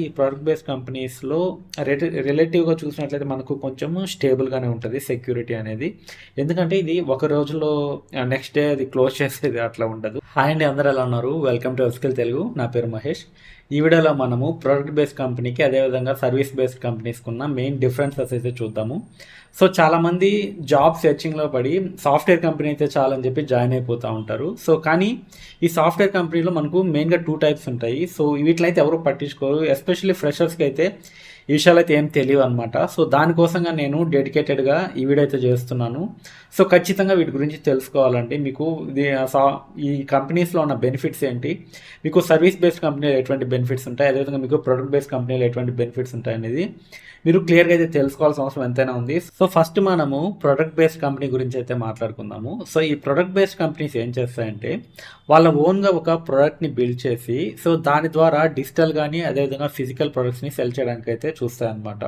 ఈ product based కంపెనీస్లో రిలే రిలేటివ్గా చూసినట్లయితే మనకు కొంచెం స్టేబుల్గానే ఉంటుంది సెక్యూరిటీ అనేది. ఎందుకంటే ఇది ఒక రోజులో నెక్స్ట్ డే అది క్లోజ్ చేసేది అట్లా ఉండదు. హాయ్ అండి అందరూ ఎలా ఉన్నారు? వెల్కమ్ టు ఎస్కిల్ తెలుగు నా పేరు మహేష్. ఈ వీడియోలో మనము ప్రోడక్ట్ బేస్డ్ కంపెనీకి అదేవిధంగా సర్వీస్ బేస్డ్ కంపెనీస్కి ఉన్న మెయిన్ డిఫరెన్సెస్ అయితే చూద్దాము. సో చాలామంది జాబ్ సెర్చింగ్లో పడి సాఫ్ట్వేర్ కంపెనీ అయితే చాలని చెప్పి జాయిన్ అయిపోతూ ఉంటారు. సో కానీ ఈ సాఫ్ట్వేర్ కంపెనీలో మనకు మెయిన్గా టూ టైప్స్ ఉంటాయి. సో వీటిలో అయితే ఎవరు పట్టించుకోరు. ఎస్పెషల్లీ ఫ్రెషర్స్కి అయితే ఈ విషయాలు అయితే ఏం తెలియవు అనమాట సో దానికోసంగా నేను డెడికేటెడ్గా ఈ వీడియో అయితే చేస్తున్నాను. సో ఖచ్చితంగా వీటి గురించి తెలుసుకోవాలంటే మీకు ఇది సా- ఈ కంపెనీస్లో ఉన్న బెనిఫిట్స్ ఏంటి? మీకు సర్వీస్ బేస్డ్ కంపెనీలో ఎటువంటి బెనిఫిట్స్ ఉంటాయి? అదేవిధంగా మీకు ప్రొడక్ట్ బేస్డ్ కంపెనీలో ఎటువంటి బెనిఫిట్స్ ఉంటాయి అనేది మీరు క్లియర్గా అయితే తెలుసుకోవాల్సిన అవసరం ఎంతైనా ఉంది. సో ఫస్ట్ మనము ప్రొడక్ట్ బేస్డ్ కంపెనీ గురించి అయితే మాట్లాడుకుందాము. సో ఈ ప్రొడక్ట్ బేస్డ్ కంపెనీస్ ఏం చేస్తాయంటే వాళ్ళ ఓన్గా ఒక ప్రోడక్ట్ని బిల్డ్ చేసి సో దాని ద్వారా డిజిటల్ కానీ అదేవిధంగా ఫిజికల్ ప్రొడక్ట్స్ని సెల్ చేయడానికి అయితే చూస్తాయన్నమాట.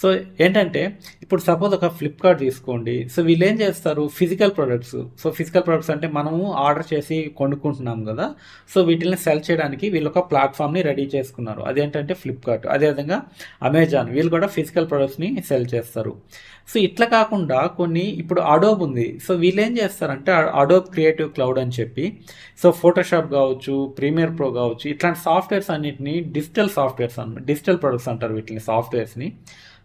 సో ఏంటంటే ఇప్పుడు సపోజ్ ఒక ఫ్లిప్కార్ట్ తీసుకోండి. సో వీళ్ళు ఏం చేస్తారు? Physical products so physical products అంటే మనము ఆర్డర్ చేసి కొనుక్కుంటున్నాం కదా. సో వీటిని సెల్ చేయడానికి వీళ్ళు ఒక ప్లాట్ఫామ్ని రెడీ చేసుకున్నారు. అదేంటంటే ఫ్లిప్కార్ట్ అదేవిధంగా అమెజాన్ వీళ్ళు కూడా ఫిజికల్ ప్రొడక్ట్స్ని సెల్ చేస్తారు. సో ఇట్లా కాకుండా కొన్ని ఇప్పుడు అడోబ్ ఉంది. సో వీళ్ళు ఏం చేస్తారంటే అడోబ్ క్రియేటివ్ క్లౌడ్ అని చెప్పి సో ఫోటోషాప్ కావచ్చు ప్రీమియర్ ప్రో కావచ్చు ఇట్లాంటి సాఫ్ట్వేర్స్ అన్నిటిని డిజిటల్ సాఫ్ట్వేర్స్ అన్నమాట డిజిటల్ ప్రొడక్ట్స్ అంటారు వీటిని సాఫ్ట్వేర్స్ని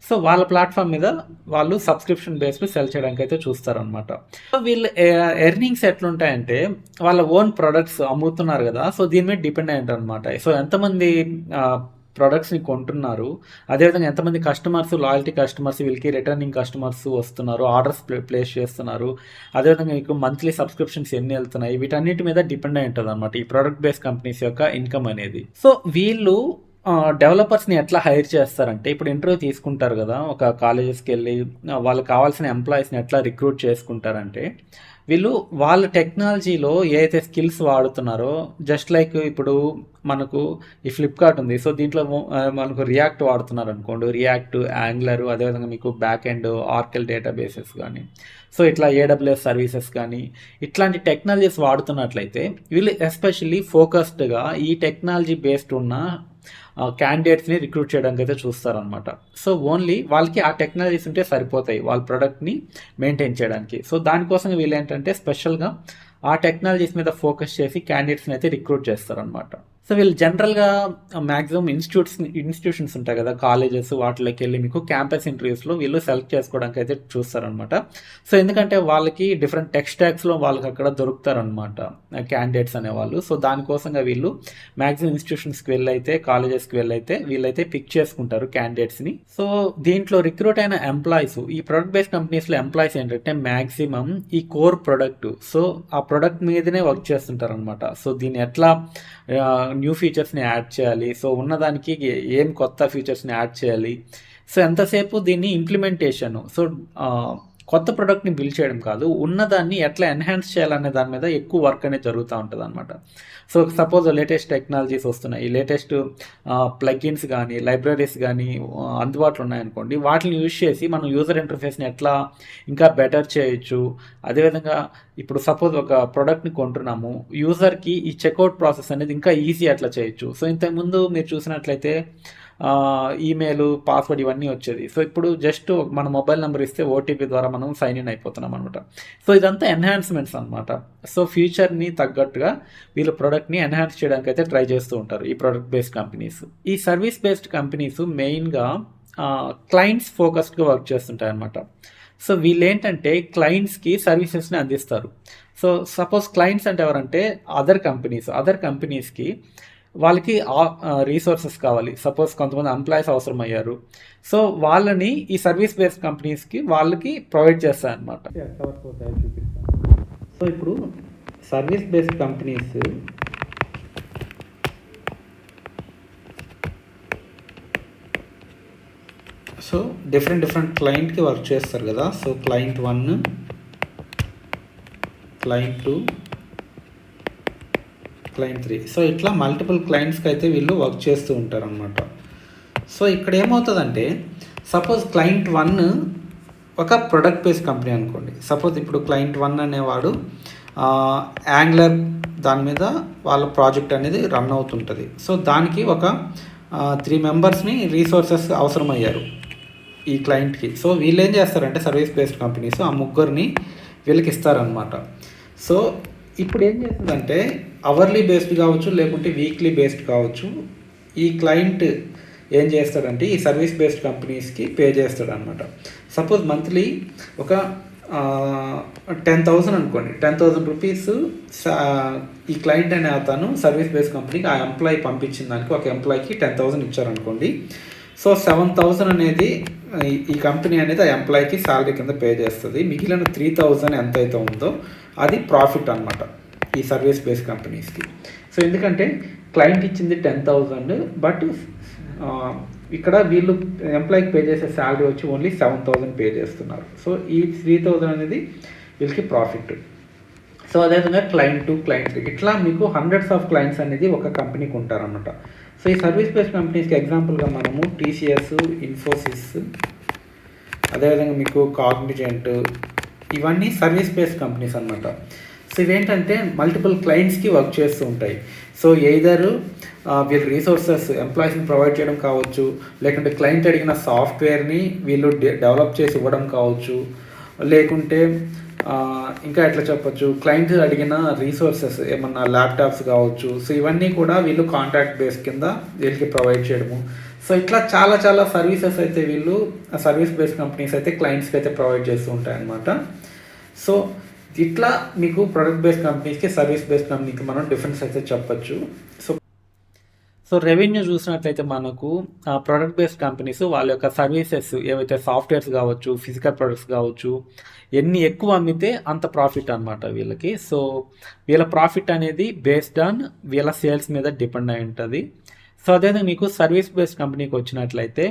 సో వాళ్ళ ప్లాట్ఫామ్ మీద వాళ్ళు సబ్స్క్రిప్షన్ బేస్డ్ సెల్ చేయడానికి అయితే చూస్తారనమాట సో వీళ్ళు ఎర్నింగ్స్ ఎట్లుంటాయంటే వాళ్ళ ఓన్ ప్రొడక్ట్స్ అమ్ముతున్నారు కదా సో దీని మీద డిపెండ్ అయ్యింటారు అనమాట సో ఎంతమంది ప్రొడక్ట్స్ని కొంటున్నారు అదేవిధంగా ఎంతమంది కస్టమర్స్ లాయల్టీ కస్టమర్స్ వీళ్ళకి రిటర్నింగ్ కస్టమర్స్ వస్తున్నారు ఆర్డర్స్ ప్లేస్ చేస్తున్నారు అదేవిధంగా మీకు మంత్లీ సబ్స్క్రిప్షన్స్ ఎన్ని వెళ్తున్నాయి వీటన్నిటి మీద డిపెండ్ అయి ఉంటుంది అనమాట ఈ ప్రొడక్ట్ బేస్డ్ కంపెనీస్ యొక్క ఇన్కమ్ అనేది. సో వీళ్ళు డెవలపర్స్ని ఎట్లా హైర్ చేస్తారంటే ఇప్పుడు ఇంటర్వ్యూ తీసుకుంటారు కదా ఒక కాలేజెస్కి వెళ్ళి వాళ్ళకి కావాల్సిన ఎంప్లాయీస్ని ఎట్లా రిక్రూట్ చేసుకుంటారంటే వీళ్ళు వాళ్ళ టెక్నాలజీలో ఏదైతే స్కిల్స్ వాడుతున్నారో జస్ట్ లైక్ ఇప్పుడు మనకు ఈ ఫ్లిప్కార్ట్ ఉంది. సో దీంట్లో మనకు రియాక్ట్ వాడుతున్నారు అనుకోండి. రియాక్ట్ యాంగ్లర్ అదేవిధంగా మీకు బ్యాక్ ఎండ్ ఆర్కెల్ డేటాబేసెస్ కానీ సో ఇట్లా ఏడబ్ల్యూఎస్ సర్వీసెస్ కానీ ఇట్లాంటి టెక్నాలజీస్ వాడుతున్నట్లయితే వీళ్ళు ఎస్పెషల్లీ ఫోకస్డ్గా ఈ టెక్నాలజీ బేస్డ్ ఉన్న క్యాండిడేట్స్ని రిక్రూట్ చేయడానికి అయితే చూస్తారనమాట సో ఓన్లీ వాళ్ళకి ఆ టెక్నాలజీస్ ఉంటే సరిపోతాయి వాళ్ళ ప్రోడక్ట్ని మెయింటైన్ చేయడానికి. సో దానికోసం వీళ్ళు ఏంటంటే స్పెషల్గా ఆ టెక్నాలజీస్ మీద ఫోకస్ చేసి క్యాండిడేట్స్ని అయితే రిక్రూట్ చేస్తారనమాట సో వీళ్ళు జనరల్గా మ్యాక్సిమం ఇన్స్టిట్యూట్స్ ఇన్స్టిట్యూషన్స్ ఉంటాయి కదా కాలేజెస్ వాటిలోకి వెళ్ళి మీకు క్యాంపస్ ఇంటర్వ్యూస్లో వీళ్ళు సెలెక్ట్ చేసుకోవడానికి అయితే చూస్తారనమాట సో ఎందుకంటే వాళ్ళకి డిఫరెంట్ టెక్స్ట్ ట్యాక్స్లో వాళ్ళకి అక్కడ దొరుకుతారనమాట క్యాండిడేట్స్ అనేవాళ్ళు. సో దానికోసంగా వీళ్ళు మ్యాక్సిమం ఇన్స్టిట్యూషన్స్కి వెళ్ళైతే కాలేజెస్కి వెళ్ళైతే వీళ్ళైతే పిక్ చేసుకుంటారు క్యాండిడేట్స్ని సో దీంట్లో రిక్రూట్ అయిన ఎంప్లాయీస్ ఈ ప్రొడక్ట్ బేస్డ్ కంపెనీస్లో ఎంప్లాయీస్ ఏంటంటే మ్యాక్సిమం ఈ కోర్ ప్రొడక్ట్ సో ఆ ప్రొడక్ట్ మీదనే వర్క్ చేస్తుంటారనమాట సో దీన్ని ఎట్లా న్యూ ఫీచర్స్ని యాడ్ చేయాలి. సో ఉన్నదానికి ఏం కొత్త ఫీచర్స్ని యాడ్ చేయాలి. సో ఎంతసేపు దీన్ని ఇంప్లిమెంటేషన్ సో కొత్త ప్రోడక్ట్ని బిల్డ్ చేయడం కాదు ఉన్నదాన్ని ఎట్లా ఎన్హాన్స్ చేయాలనే దాని మీద ఎక్కువ వర్క్ అనేది జరుగుతూ ఉంటుంది అనమాట సో సపోజ్ లేటెస్ట్ టెక్నాలజీస్ వస్తున్నాయి లేటెస్ట్ ప్లగిన్స్ కానీ లైబ్రరీస్ కానీ అందుబాటులో ఉన్నాయనుకోండి వాటిని యూజ్ చేసి మనం యూజర్ ఇంటర్ఫేస్ని ఎట్లా ఇంకా బెటర్ చేయొచ్చు. అదేవిధంగా ఇప్పుడు సపోజ్ ఒక ప్రోడక్ట్ని కొంటున్నాము యూజర్కి ఈ చెక్అవుట్ ప్రాసెస్ అనేది ఇంకా ఈజీ అట్లా చేయొచ్చు. సో ఇంతకుముందు మీరు చూసినట్లయితే ఈమెయిల్ పాస్వర్డ్ ఇవన్నీ వచ్చేది. సో ఇప్పుడు జస్ట్ మన మొబైల్ నెంబర్ ఇస్తే ఓటీపీ ద్వారా మనం సైన్ ఇన్ అయిపోతున్నాం అనమాట సో ఇదంతా ఎన్హాన్స్మెంట్స్ అనమాట సో ఫ్యూచర్ని తగ్గట్టుగా వీళ్ళు ప్రోడక్ట్ని ఎన్హాన్స్ చేయడానికి అయితే ట్రై చేస్తూ ఉంటారు ఈ ప్రోడక్ట్ బేస్డ్ కంపెనీస్ ఈ సర్వీస్ బేస్డ్ కంపెనీస్ మెయిన్గా క్లయింట్స్ ఫోకస్డ్గా వర్క్ చేస్తుంటాయి అనమాట సో వీళ్ళు ఏంటంటే క్లయింట్స్కి సర్వీసెస్ని అందిస్తారు. సో సపోజ్ క్లయింట్స్ అంటే ఎవరంటే అదర్ కంపెనీస్ అదర్ కంపెనీస్కి వాళ్ళకి రీసోర్సెస్ కావాలి. సపోజ్ కొంతమంది ఎంప్లాయీస్ అవసరం అయ్యారు సో వాళ్ళని ఈ సర్వీస్ బేస్డ్ కంపెనీస్కి వాళ్ళకి ప్రొవైడ్ చేస్తాయి అనమాట సో ఇప్పుడు service based companies so different different క్లయింట్కి వర్క్ చేస్తారు కదా. So client one client two client three so ఇట్లా మల్టిపుల్ క్లయింట్స్కి అయితే వీళ్ళు వర్క్ చేస్తూ ఉంటారు అనమాట సో ఇక్కడ ఏమవుతుందంటే సపోజ్ క్లయింట్ వన్ ఒక ప్రొడక్ట్ బేస్డ్ కంపెనీ అనుకోండి. సపోజ్ ఇప్పుడు క్లయింట్ వన్ అనేవాడు యాంగ్లర్ దాని మీద వాళ్ళ ప్రాజెక్ట్ అనేది రన్ అవుతుంటుంది. సో దానికి ఒక త్రీ మెంబర్స్ని రీసోర్సెస్ అవసరమయ్యారు ఈ క్లయింట్కి సో వీళ్ళు ఏం చేస్తారంటే సర్వీస్ బేస్డ్ కంపెనీస్ ఆ ముగ్గురిని వీళ్ళకి ఇస్తారనమాట సో ఇప్పుడు ఏం చేస్తుందంటే అవర్లీ బేస్డ్ కావచ్చు లేకుంటే వీక్లీ బేస్డ్ కావచ్చు. ఈ క్లయింట్ ఏం చేస్తాడంటే ఈ సర్వీస్ బేస్డ్ కంపెనీస్కి పే చేస్తాడు అనమాట సపోజ్ మంత్లీ ఒక టెన్ థౌజండ్ అనుకోండి. టెన్ థౌసండ్ రూపీస్ ఈ క్లయింట్ అనే అతను సర్వీస్ బేస్డ్ కంపెనీకి ఆ ఎంప్లాయీ పంపించిన దానికి ఒక ఎంప్లాయీకి టెన్ థౌసండ్ ఇచ్చారనుకోండి. సో సెవెన్ థౌజండ్ అనేది ఈ- ఈ కంపెనీ అనేది ఆ ఎంప్లాయీకి శాలరీ కింద పే చేస్తుంది. మిగిలిన త్రీ థౌజండ్ ఎంత అయితే ఉందో అది ప్రాఫిట్ అనమాట ఈ సర్వీస్ బేస్ కంపెనీస్కి సో ఎందుకంటే క్లయింట్ ఇచ్చింది టెన్ థౌజండ్ బట్ ఇక్కడ వీళ్ళు ఎంప్లాయీకి పే చేసే శాలరీ వచ్చి ఓన్లీ సెవెన్ థౌజండ్ పే చేస్తున్నారు. సో ఈ త్రీ థౌజండ్ అనేది వీళ్ళకి ప్రాఫిట్ సో అదేవిధంగా క్లయింట్ టు క్లయింట్ ఇట్లా మీకు హండ్రెడ్స్ ఆఫ్ క్లయింట్స్ అనేది ఒక కంపెనీకి ఉంటారన్నమాట. సో ఈ సర్వీస్ బేస్డ్ కంపెనీస్కి ఎగ్జాంపుల్గా మనము టీసీఎస్ ఇన్ఫోసిస్ అదేవిధంగా మీకు కాగ్నిజెంట్ ఇవన్నీ సర్వీస్ బేస్డ్ కంపెనీస్ అనమాట సో ఇవేంటంటే మల్టిపుల్ క్లయింట్స్కి వర్క్ చేస్తూ ఉంటాయి. సో ఎయిదర్ uh, వీళ్ళు రీసోర్సెస్ ఎంప్లాయీస్ని ప్రొవైడ్ చేయడం కావచ్చు లేకుంటే క్లయింట్ అడిగిన సాఫ్ట్వేర్ని వీళ్ళు డె- డెవలప్ చేసి ఇవ్వడం కావచ్చు లేకుంటే uh, ఇంకా ఎట్లా చెప్పొచ్చు క్లయింట్ అడిగిన రీసోర్సెస్ ఏమన్నా ల్యాప్టాప్స్ కావచ్చు. సో ఇవన్నీ కూడా వీళ్ళు కాంట్రాక్ట్ బేస్ కింద వీళ్ళకి ప్రొవైడ్ చేయడము. సో ఇట్లా చాలా చాలా సర్వీసెస్ అయితే వీళ్ళు సర్వీస్ బేస్డ్ కంపెనీస్ అయితే క్లయింట్స్కి అయితే ప్రొవైడ్ చేస్తూ ఉంటాయన్నమాట. సో ఇట్లా మీకు ప్రొడక్ట్ బేస్డ్ కంపెనీస్కి సర్వీస్ బేస్డ్ కంపెనీకి మనం డిఫరెన్స్ అయితే చెప్పొచ్చు. సో సో రెవెన్యూ చూసినట్లయితే మనకు ప్రొడక్ట్ బేస్డ్ కంపెనీస్ వాళ్ళ యొక్క సర్వీసెస్ ఏవైతే సాఫ్ట్వేర్స్ కావచ్చు ఫిజికల్ ప్రొడక్ట్స్ కావచ్చు ఎన్ని ఎక్కువ అమ్మితే అంత ప్రాఫిట్ అనమాట వీళ్ళకి. సో వీళ్ళ ప్రాఫిట్ అనేది బేస్డ్ ఆన్ వీళ్ళ సేల్స్ మీద డిపెండ్ అయి ఉంటుంది. సో అదేవిధంగా మీకు సర్వీస్ బేస్డ్ కంపెనీకి వచ్చినట్లయితే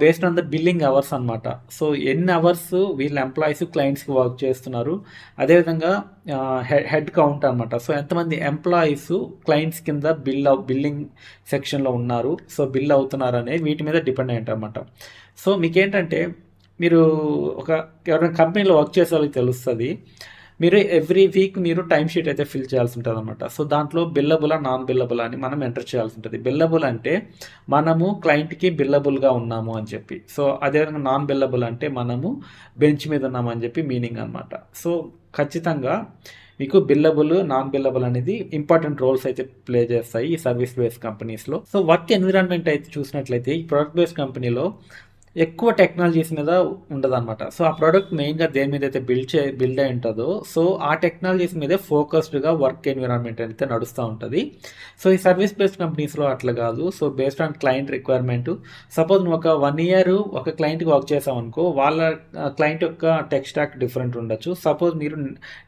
based on the billing hours అనమాట సో ఎన్ని అవర్స్ వీళ్ళ ఎంప్లాయీస్ క్లయింట్స్కి వర్క్ చేస్తున్నారు. అదేవిధంగా హెడ్ కౌంట్ అనమాట సో ఎంతమంది ఎంప్లాయీస్ క్లయింట్స్ కింద బిల్ బిల్లింగ్ సెక్షన్లో ఉన్నారు. సో బిల్ అవుతున్నారు అనేది వీటి మీద డిపెండ్ అయ్యి అనమాట సో మీకేంటంటే మీరు ఒక ఎవరైనా కంపెనీలో వర్క్ చేసే వాళ్ళకి తెలుస్తుంది మీరు ఎవ్రీ వీక్ మీరు టైం షీట్ అయితే ఫిల్ చేయాల్సి ఉంటుంది అనమాట సో దాంట్లో బిల్లబుల్ నాన్ బిల్లబుల్ అని మనం ఎంటర్ చేయాల్సి ఉంటుంది బిల్లబుల్ అంటే మనము క్లయింట్కి బిల్లబుల్గా ఉన్నాము అని చెప్పి. సో అదేవిధంగా నాన్ బిల్లబుల్ అంటే మనము బెంచ్ మీద ఉన్నాము అని చెప్పి మీనింగ్ అనమాట సో ఖచ్చితంగా మీకు బిల్లబుల్ నాన్ బిల్లబుల్ అనేది ఇంపార్టెంట్ రోల్స్ అయితే ప్లే చేస్తాయి ఈ సర్వీస్ బేస్డ్ కంపెనీస్లో సో వర్క్ ఎన్విరాన్మెంట్ అయితే చూసినట్లయితే ఈ ప్రొడక్ట్ బేస్డ్ కంపెనీలో ఎక్కువ టెక్నాలజీస్ మీద ఉండదన్నమాట. సో ఆ ప్రోడక్ట్ మెయిన్గా దేని మీద అయితే బిల్డ్ చే బిల్డ్ అయి ఉంటుందో సో ఆ టెక్నాలజీస్ మీదే ఫోకస్డ్గా వర్క్ ఎన్విరాన్మెంట్ అయితే నడుస్తూ ఉంటుంది. సో ఈ సర్వీస్ బేస్డ్ కంపెనీస్లో అట్లా కాదు. So based on client requirement suppose నువ్వు ఒక వన్ ఇయర్ ఒక క్లయింట్కి వర్క్ చేసావు అనుకో వాళ్ళ క్లయింట్ యొక్క టెక్ స్టాక్ డిఫరెంట్ ఉండొచ్చు. సపోజ్ మీరు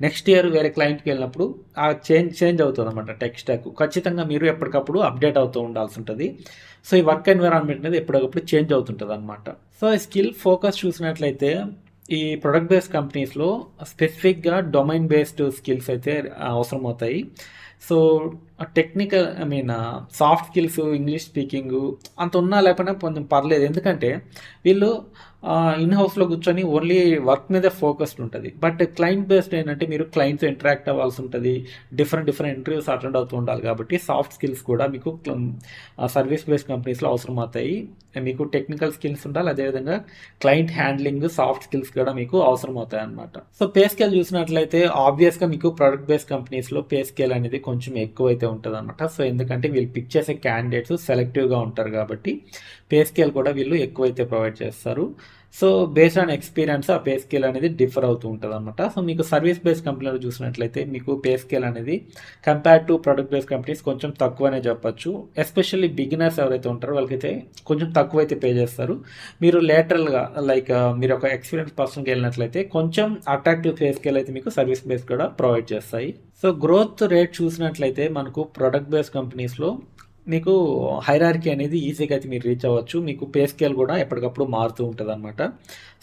నెక్స్ట్ ఇయర్ వేరే క్లయింట్కి వెళ్ళినప్పుడు ఆ చేంజ్ చేంజ్ అవుతుంది అనమాట టెక్ స్టాక్ ఖచ్చితంగా మీరు ఎప్పటికప్పుడు అప్డేట్ అవుతూ ఉండాల్సి ఉంటుంది. సో ఈ వర్క్ ఎన్విరాన్మెంట్ అనేది ఎప్పటికప్పుడు చేంజ్ అవుతుంటుంది అనమాట సో ఈ స్కిల్ ఫోకస్ చూసినట్లయితే ఈ ప్రొడక్ట్ బేస్డ్ కంపెనీస్లో స్పెసిఫిక్గా డొమైన్ బేస్డ్ స్కిల్స్ అయితే అవసరం అవుతాయి so technical I mean soft skills English speaking అంత ఉన్నా లేకపోయినా కొంచెం పర్లేదు. ఎందుకంటే వీళ్ళు ఇన్ హౌస్లో కూర్చొని ఓన్లీ వర్క్ మీద ఫోకస్డ్ ఉంటుంది. బట్ క్లయింట్ బేస్డ్ ఏంటంటే మీరు క్లయింట్స్ ఇంటరాక్ట్ అవ్వాల్సి ఉంటుంది. డిఫరెంట్ డిఫరెంట్ ఇంటర్వ్యూస్ అటెండ్ అవుతూ ఉండాలి కాబట్టి సాఫ్ట్ స్కిల్స్ కూడా మీకు సర్వీస్ బేస్డ్ కంపెనీస్లో అవసరం అవుతాయి మీకు టెక్నికల్ స్కిల్స్ ఉండాలి. అదేవిధంగా క్లయింట్ హ్యాండ్లింగ్ సాఫ్ట్ స్కిల్స్ కూడా మీకు అవసరం అవుతాయి అనమాట సో పే స్కేల్ చూసినట్లయితే ఆబ్వియస్గా మీకు ప్రొడక్ట్ బేస్డ్ కంపెనీస్లో పే స్కేల్ అనేది కొంచెం ఎక్కువ అయితే ఉంటుంది అనమాట సో ఎందుకంటే వీళ్ళు పిక్ చేసే క్యాండిడేట్స్ సెలెక్టివ్గా ఉంటారు కాబట్టి పే స్కేల్ కూడా వీళ్ళు ఎక్కువైతే ప్రొవైడ్ చేస్తారు. సో బేస్డ్ ఆన్ ఎక్స్పీరియన్స్ ఆ పే స్కేల్ అనేది డిఫర్ అవుతూ ఉంటుంది అనమాట సో మీకు సర్వీస్ బేస్డ్ కంపెనీలో చూసినట్లయితే మీకు పే స్కేల్ అనేది compare to product based companies కొంచెం తక్కువనే చెప్పచ్చు. ఎస్పెషల్లీ బిగినర్స్ ఎవరైతే ఉంటారో వాళ్ళకైతే కొంచెం తక్కువ అయితే పే చేస్తారు. మీరు లేటరల్గా లైక్ మీరు ఒక ఎక్స్పీరియన్స్ పర్సన్కి వెళ్ళినట్లయితే కొంచెం అట్రాక్టివ్ పే స్కేల్ అయితే మీకు సర్వీస్ బేస్ కూడా ప్రొవైడ్ చేస్తాయి. సో గ్రోత్ రేట్ చూసినట్లయితే మనకు ప్రొడక్ట్ బేస్డ్ కంపెనీస్లో మీకు హైరార్కీ అనేది ఈజీగా అయితే మీరు రీచ్ అవ్వచ్చు. మీకు పే స్కేల్ కూడా ఎప్పటికప్పుడు మారుతూ ఉంటుంది అనమాట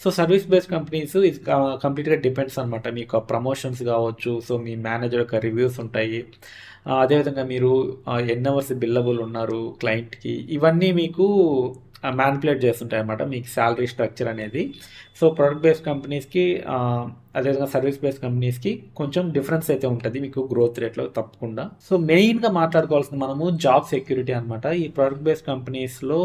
సో సర్వీస్ బేస్డ్ కంపెనీస్ ఇది కంప్లీట్గా డిపెండ్స్ అనమాట మీకు ప్రమోషన్స్ కావచ్చు సో మీ మేనేజర్ యొక్క రివ్యూస్ ఉంటాయి. అదేవిధంగా మీరు ఎన్ అవర్స్ బిల్లబుల్ ఉన్నారు క్లయింట్కి ఇవన్నీ మీకు మ్యానిపులేట్ చేస్తుంటాయి అనమాట మీకు శాలరీ స్ట్రక్చర్ అనేది. సో ప్రొడక్ట్ బేస్డ్ కంపెనీస్కి అదేవిధంగా సర్వీస్ బేస్డ్ కంపెనీస్కి కొంచెం డిఫరెన్స్ అయితే ఉంటుంది మీకు గ్రోత్ రేట్లో తప్పకుండా. సో మెయిన్గా మాట్లాడుకోవాల్సింది మనము జాబ్ సెక్యూరిటీ అనమాట ఈ ప్రొడక్ట్ బేస్డ్ కంపెనీస్లో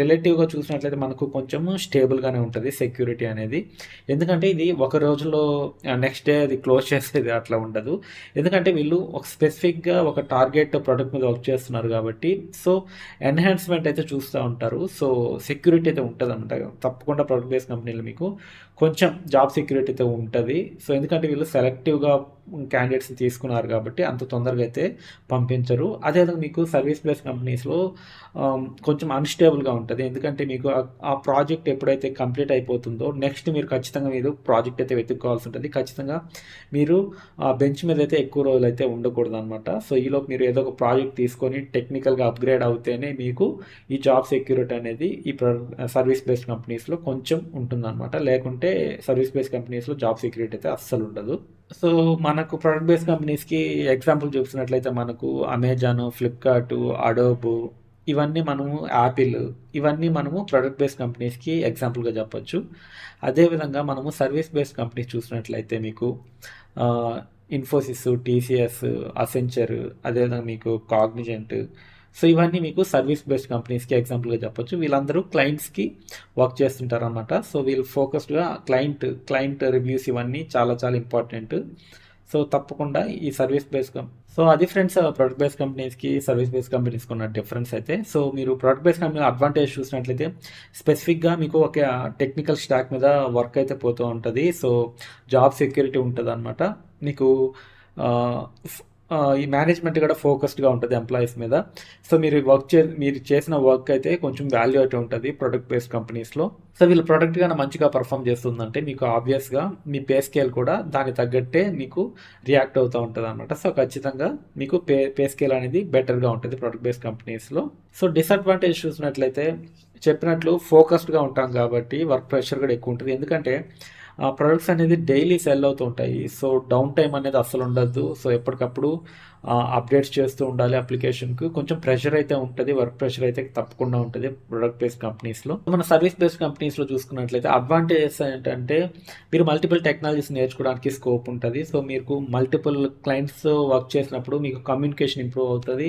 రిలేటివ్గా చూసినట్లయితే మనకు కొంచెం స్టేబుల్గానే ఉంటుంది సెక్యూరిటీ అనేది. ఎందుకంటే ఇది ఒక రోజులో నెక్స్ట్ డే అది క్లోజ్ చేసేది అట్లా ఉండదు. ఎందుకంటే వీళ్ళు ఒక స్పెసిఫిక్గా ఒక టార్గెట్ ప్రోడక్ట్ మీద వర్క్ చేస్తున్నారు కాబట్టి సో ఎన్హాన్స్మెంట్ అయితే చూస్తూ ఉంటారు. సో సెక్యూరిటీ అయితే ఉంటుంది అనమాట తప్పకుండా ప్రొడక్ట్ బేస్డ్ కంపెనీలు మీకు కొంచెం జాబ్ సెక్యూరిటీ అయితే ఉంటుంది. సో ఎందుకంటే వీళ్ళు సెలెక్టివ్గా క్యాండిడేట్స్ని తీసుకున్నారు కాబట్టి అంత తొందరగా అయితే పంపించరు. అదేవిధంగా మీకు సర్వీస్ బేస్డ్ కంపెనీస్లో కొంచెం అన్స్టేబుల్గా ఉంటుంది. ఎందుకంటే మీకు ఆ ప్రాజెక్ట్ ఎప్పుడైతే కంప్లీట్ అయిపోతుందో నెక్స్ట్ మీరు ఖచ్చితంగా మీరు ప్రాజెక్ట్ అయితే వెతుక్కోవాల్సి ఉంటుంది. ఖచ్చితంగా మీరు ఆ బెంచ్ మీద అయితే ఎక్కువ రోజులు అయితే ఉండకూడదు అనమాట సో ఈలోపు మీరు ఏదో ఒక ప్రాజెక్ట్ తీసుకొని టెక్నికల్గా అప్గ్రేడ్ అవుతేనే మీకు ఈ జాబ్ సెక్యూరిటీ అనేది ఈ సర్వీస్ బేస్డ్ కంపెనీస్లో కొంచెం ఉంటుందన్నమాట. లేకుంటే సర్వీస్ బేస్డ్ కంపెనీస్లో జాబ్ సీక్రెట్ అయితే అస్సలు ఉండదు. సో మనకు ప్రొడక్ట్ బేస్డ్ కంపెనీస్కి ఎగ్జాంపుల్ చూసినట్లయితే మనకు అమెజాన్ ఫ్లిప్కార్ట్ అడోబు ఇవన్నీ మనము యాపిల్ ఇవన్నీ మనము ప్రొడక్ట్ బేస్డ్ కంపెనీస్కి ఎగ్జాంపుల్గా చెప్పొచ్చు. అదేవిధంగా మనము సర్వీస్ బేస్డ్ కంపెనీస్ చూసినట్లయితే మీకు ఇన్ఫోసిస్ టీసీఎస్ అసెంచర్ అదేవిధంగా మీకు కాగ్నిజెంట్ సో ఇవన్నీ మీకు సర్వీస్ బేస్డ్ కంపెనీస్కి ఎగ్జాంపుల్గా చెప్పొచ్చు. వీళ్ళందరూ క్లయింట్స్కి వర్క్ చేస్తుంటారు అనమాట సో వీళ్ళు ఫోకస్డ్గా క్లయింట్ క్లయింట్ రివ్యూస్ ఇవన్నీ చాలా చాలా ఇంపార్టెంట్. సో తప్పకుండా ఈ సర్వీస్ బేస్డ్ కం సో అది ఫ్రెండ్స్ ప్రొడక్ట్ బేస్ కంపెనీస్కి సర్వీస్ బేస్ కంపెనీస్కి ఉన్న డిఫరెన్స్ అయితే. సో మీరు ప్రొడక్ట్ బేస్ కంపెనీ అడ్వాంటేజ్ చూసినట్లయితే స్పెసిఫిక్గా మీకు ఒక టెక్నికల్ స్టాక్ మీద వర్క్ అయితే పోతూ ఉంటుంది. సో జాబ్ సెక్యూరిటీ ఉంటుంది అనమాట మీకు ఈ మేనేజ్మెంట్ కూడా ఫోకస్డ్గా ఉంటుంది ఎంప్లాయీస్ మీద. సో మీరు వర్క్ చే మీరు చేసిన వర్క్ అయితే కొంచెం వాల్యూ అయితే ఉంటుంది ప్రొడక్ట్ బేస్డ్ కంపెనీస్లో సో వీళ్ళు ప్రొడక్ట్ కానీ మంచిగా పర్ఫామ్ చేస్తుందంటే మీకు ఆబ్వియస్గా మీ పే స్కేల్ కూడా దానికి తగ్గట్టే మీకు రియాక్ట్ అవుతూ ఉంటుంది అనమాట సో ఖచ్చితంగా మీకు పే పే స్కేల్ అనేది బెటర్గా ఉంటుంది ప్రొడక్ట్ బేస్డ్ కంపెనీస్లో సో డిసడ్వాంటేజ్ చూసినట్లయితే చెప్పినట్లు ఫోకస్డ్గా ఉంటాం కాబట్టి వర్క్ ప్రెషర్ కూడా ఎక్కువ ఉంటుంది. ఎందుకంటే ఆ ప్రొడక్ట్స్ అనేది డైలీ సెల్ అవుతూ ఉంటాయి. సో డౌన్ టైం అనేది అస్సలు ఉండద్దు. సో ఎప్పటికప్పుడు అప్డేట్స్ చేస్తూ ఉండాలి అప్లికేషన్కి. కొంచెం ప్రెషర్ అయితే ఉంటుంది వర్క్ ప్రెషర్ అయితే తప్పకుండా ఉంటుంది ప్రొడక్ట్ బేస్డ్ కంపెనీస్లో. మన సర్వీస్ బేస్డ్ కంపెనీస్లో చూసుకున్నట్లయితే అడ్వాంటేజెస్ ఏంటంటే మీరు మల్టిపుల్ టెక్నాలజీస్ నేర్చుకోవడానికి స్కోప్ ఉంటుంది. సో మీకు మల్టిపుల్ క్లయింట్స్ వర్క్ చేసినప్పుడు మీకు కమ్యూనికేషన్ ఇంప్రూవ్ అవుతుంది.